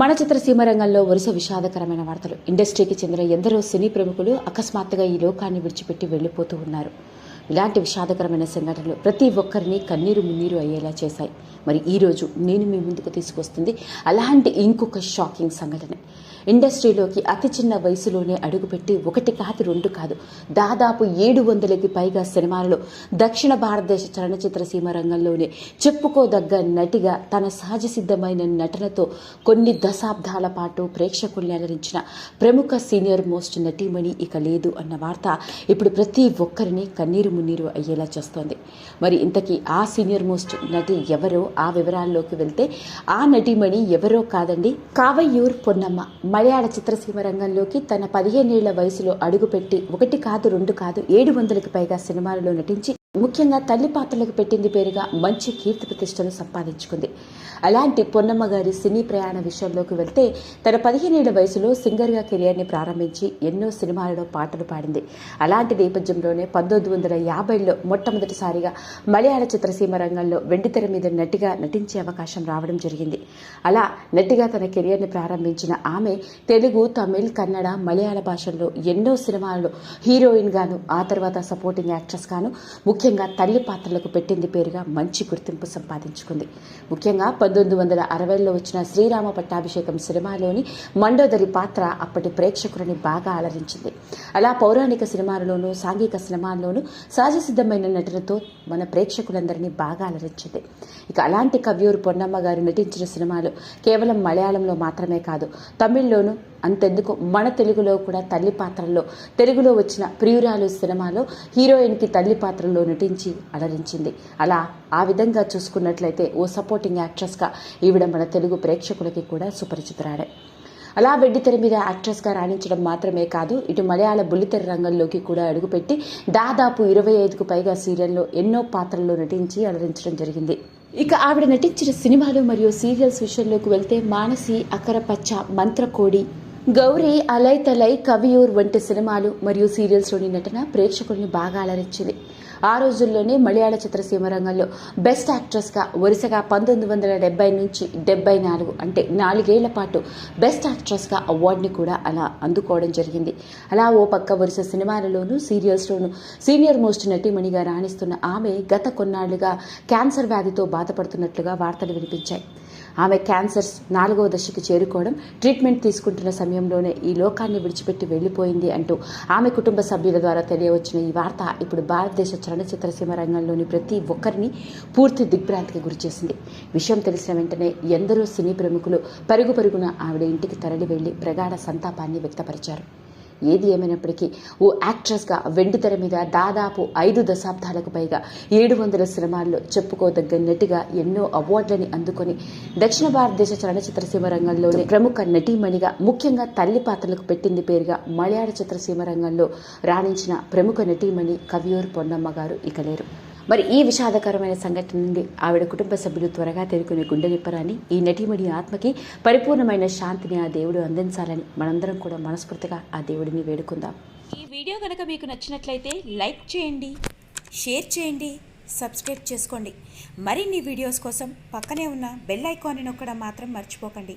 మన చిత్రసీమ రంగంలో వరుస విషాదకరమైన వార్తలు. ఇండస్ట్రీకి చెందిన ఎందరో సినీ ప్రముఖులు అకస్మాత్తుగా ఈ లోకాన్ని విడిచిపెట్టి వెళ్ళిపోతూ ఉన్నారు. ఇలాంటి విషాదకరమైన సంఘటనలు ప్రతి ఒక్కరిని కన్నీరు మున్నీరు అయ్యేలా చేశాయి. మరి ఈ రోజు నేను మీ ముందుకు తీసుకొస్తుంది అలాంటి ఇంకొక షాకింగ్ సంఘటన. ఇండస్ట్రీలోకి అతి చిన్న వయసులోనే అడుగుపెట్టి ఒకటి కాదు రెండు కాదు దాదాపు ఏడు వందలకి పైగా సినిమాలలో దక్షిణ భారతదేశ చలనచిత్ర సీమ రంగంలోనే చెప్పుకోదగ్గ నటిగా తన సహజ సిద్ధమైన నటనతో కొన్ని దశాబ్దాల పాటు ప్రేక్షకుల్ని అలరించిన ప్రముఖ సీనియర్ మోస్ట్ నటీమణి ఇక లేదు అన్న వార్త ఇప్పుడు ప్రతి ఒక్కరిని కన్నీరు మున్నీరు అయ్యేలా చేస్తోంది. మరి ఇంతకీ ఆ సీనియర్ మోస్ట్ నటి ఎవరో ఆ వివరాల్లోకి వెళ్తే ఆ నటీమణి ఎవరో కాదండి? కావయ్యూర్ పొన్నమ్మ. మలయాళ చిత్రసీమ రంగంలోకి తన పదిహేనేళ్ళ వయసులో అడుగుపెట్టి ఒకటి కాదు రెండు కాదు ఏడు వందలకు పైగా సినిమాలలో నటించి ముఖ్యంగా తల్లి పాత్రలకు పెట్టింది పేరుగా మంచి కీర్తి ప్రతిష్టను సంపాదించుకుంది. అలాంటి పొన్నమ్మ గారి సినీ ప్రయాణ విషయంలోకి వెళ్తే తన పదిహేనేళ్ళ వయసులో సింగర్గా కెరియర్ని ప్రారంభించి ఎన్నో సినిమాలలో పాటలు పాడింది. అలాంటి నేపథ్యంలోనే పంతొమ్మిది వందల యాభైలో మొట్టమొదటిసారిగా మలయాళ చిత్రసీమ రంగంలో వెండితెర మీద నటిగా నటించే అవకాశం రావడం జరిగింది. అలా నటిగా తన కెరియర్ని ప్రారంభించిన ఆమె తెలుగు తమిళ్ కన్నడ మలయాళ భాషల్లో ఎన్నో సినిమాలలో హీరోయిన్గాను ఆ తర్వాత సపోర్టింగ్ యాక్ట్రెస్గాను గాను ముఖ్యంగా తల్లి పాత్రలకు పెట్టింది పేరుగా మంచి గుర్తింపు సంపాదించుకుంది. ముఖ్యంగా పంతొమ్మిది వందల అరవైలో వచ్చిన శ్రీరామ పట్టాభిషేకం సినిమాలోని మండోదరి పాత్ర అప్పటి ప్రేక్షకులని బాగా అలరించింది. అలా పౌరాణిక సినిమాలలోనూ సాంఘిక సినిమాల్లోనూ సహజసిద్ధమైన నటనతో మన ప్రేక్షకులందరినీ బాగా అలరించింది. ఇక అలాంటి కవ్యూరు పొన్నమ్మ గారు నటించిన సినిమాలు కేవలం మలయాళంలో మాత్రమే కాదు తమిళ్ళోనూ అంతెందుకు మన తెలుగులో కూడా తల్లి పాత్రల్లో తెలుగులో వచ్చిన ప్రియురాలు సినిమాలో హీరోయిన్కి తల్లి పాత్రలో నటించి అలరించింది. అలా ఆ విధంగా చూసుకున్నట్లయితే ఓ సపోర్టింగ్ యాక్ట్రెస్గా ఈవిడ మన తెలుగు ప్రేక్షకులకి కూడా సుపరిచితురాడే అలా వెడ్డితెర మీద యాక్ట్రెస్గా రాణించడం మాత్రమే కాదు ఇటు మలయాళ బుల్లితెర రంగంలోకి కూడా అడుగుపెట్టి దాదాపు ఇరవై ఐదుకు పైగా సీరియల్లో ఎన్నో పాత్రల్లో నటించి అలరించడం జరిగింది. ఇక ఆవిడ నటించిన సినిమాలు మరియు సీరియల్స్ విషయంలోకి వెళ్తే మానసి అకరపచ్చ మంత్రకోడి గౌరీ అలై తలై కవియూర్ వంటి సినిమాలు మరియు సీరియల్స్లోని నటన ప్రేక్షకుల్ని బాగా అలరించింది. ఆ రోజుల్లోనే మలయాళ చిత్రసీమ రంగంలో బెస్ట్ యాక్ట్రెస్గా వరుసగా పంతొమ్మిది వందల డెబ్బై నుంచి డెబ్బై నాలుగు అంటే నాలుగేళ్ళ పాటు బెస్ట్ యాక్ట్రెస్గా అవార్డుని కూడా అలా అందుకోవడం జరిగింది. అలా ఓ పక్క వరుస సినిమాలలోనూ సీరియల్స్లోనూ సీనియర్ మోస్ట్ నటీమణిగా రాణిస్తున్న ఆమె గత కొన్నాళ్ళుగా క్యాన్సర్ వ్యాధితో బాధపడుతున్నట్లుగా వార్తలు వినిపించాయి. ఆమె క్యాన్సర్స్ నాలుగవ దశకు చేరుకోవడం ట్రీట్మెంట్ తీసుకుంటున్న సమయంలోనే ఈ లోకాన్ని విడిచిపెట్టి వెళ్ళిపోయింది అంటూ ఆమె కుటుంబ సభ్యుల ద్వారా తెలియవచ్చిన ఈ వార్త ఇప్పుడు భారతదేశ చలనచిత్ర సీమ రంగంలోని ప్రతి ఒక్కరిని పూర్తి దిగ్భ్రాంతికి గురిచేసింది విషయం తెలిసిన వెంటనే ఎందరో సినీ ప్రముఖులు పరుగు పరుగున ఆవిడ ఇంటికి తరలి వెళ్ళి ప్రగాఢ సంతాపాన్ని వ్యక్తపరిచారు. ఏది ఏమైనప్పటికీ ఓ యాక్ట్రెస్గా వెండితెర మీద దాదాపు ఐదు దశాబ్దాలకు పైగా ఏడు వందల సినిమాల్లో చెప్పుకోదగ్గ నటిగా ఎన్నో అవార్డులని అందుకొని దక్షిణ భారతదేశ చలనచిత్ర సీమ రంగంలోని ప్రముఖ నటీమణిగా ముఖ్యంగా తల్లి పాత్రలకు పెట్టింది పేరుగా మలయాళ చిత్రసీమ రంగంలో రాణించిన ప్రముఖ నటీమణి కవియూర్ పొన్నమ్మ గారు ఇక లేరు మరి ఈ విషాదకరమైన సంఘటన నుండి ఆవిడ కుటుంబ సభ్యులు త్వరగా తెరుకునే గుండె నిప్పరాని ఈ నటీమణి ఆత్మకి పరిపూర్ణమైన శాంతిని ఆ దేవుడు అందించాలని మనందరం కూడా మనస్ఫూర్తిగా ఆ దేవుడిని వేడుకుందాం. ఈ వీడియో కనుక మీకు నచ్చినట్లయితే లైక్ చేయండి షేర్ చేయండి సబ్స్క్రైబ్ చేసుకోండి. మరిన్ని వీడియోస్ కోసం పక్కనే ఉన్న బెల్ ఐకాన్ని నొక్కడం మాత్రం మర్చిపోకండి.